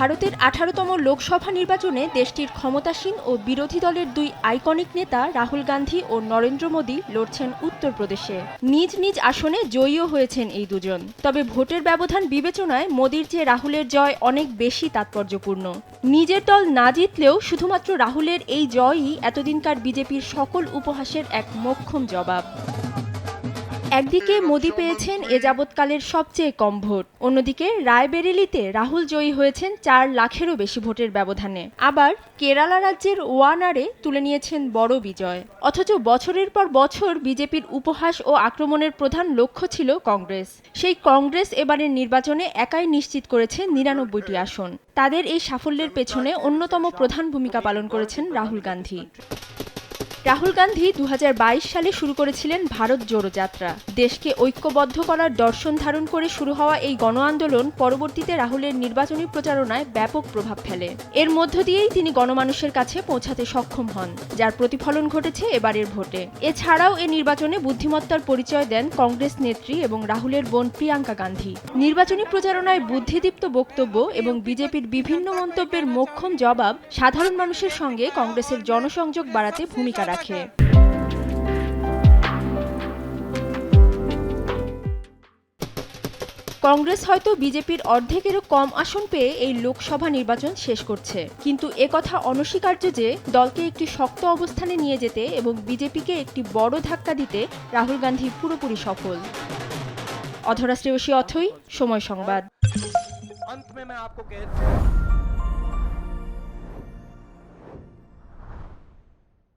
ভারতের আঠারোতম লোকসভা নির্বাচনে দেশটির ক্ষমতাসীন ও বিরোধী দলের দুই আইকনিক নেতা রাহুল গান্ধী ও নরেন্দ্র মোদী লড়ছেন উত্তরপ্রদেশে। নিজ নিজ আসনে জয়ীও হয়েছেন এই দুজন। তবে ভোটের ব্যবধান বিবেচনায় মোদীর চেয়ে রাহুলের জয় অনেক বেশি তাৎপর্যপূর্ণ। নিজের দল না জিতলেও শুধুমাত্র রাহুলের এই জয়ই এতদিনকার বিজেপির সকল উপহাসের এক মোক্ষম জবাব। একদিকে মোদি পেয়েছেন এ যাবৎকালের সবচেয়ে কম ভোট, অন্যদিকে রায়বেরেলিতে রাহুল জয়ী হয়েছেন চার লাখেরও বেশি ভোটের ব্যবধানে। আবার কেরালা রাজ্যের ওয়ানারে তুলে নিয়েছেন বড় বিজয়। অথচ বছরের পর বছর বিজেপির উপহাস ও আক্রমণের প্রধান লক্ষ্য ছিল কংগ্রেস। সেই কংগ্রেস এবারের নির্বাচনে একাই নিশ্চিত করেছে নিরানব্বইটি আসন। তাদের এই সাফল্যের পেছনে অন্যতম প্রধান ভূমিকা পালন করেছেন রাহুল গান্ধী। রাহুল গান্ধী দু হাজার বাইশ সালে শুরু করেছিলেন ভারত জোড়ো যাত্রা দেশকে ঐক্যবদ্ধ করার দর্শন ধারণ করে শুরু হওয়া এই গণ আন্দোলন পরবর্তীতে রাহুলের নির্বাচনী প্রচারণায় ব্যাপক প্রভাব ফেলে। এর মধ্য দিয়েই তিনি গণমানুষের কাছে পৌঁছাতে সক্ষম হন, যার প্রতিফলন ঘটেছে এবারের ভোটে। এছাড়াও এ নির্বাচনে বুদ্ধিমত্তার পরিচয় দেন কংগ্রেস নেত্রী এবং রাহুলের বোন প্রিয়াঙ্কা গান্ধী। নির্বাচনী প্রচারণায় বুদ্ধিদীপ্ত বক্তব্য এবং বিজেপির বিভিন্ন মন্তব্যের মোক্ষম জবাব সাধারণ মানুষের সঙ্গে কংগ্রেসের জনসংযোগ বাড়াতে ভূমিকা রাখে। কংগ্রেস হয়তো বিজেপির অর্ধেকেরও কম আসন পেয়ে এই লোকসভা নির্বাচন শেষ করছে। কিন্তু একথা অনস্বীকার্য যে দলকে একটি শক্ত অবস্থানে নিয়ে যেতে এবং বিজেপিকে একটি বড় ধাক্কা দিতে রাহুল গান্ধী পুরোপুরি সফল। অধরা শ্রেয়সী অথই সময় সংবাদ।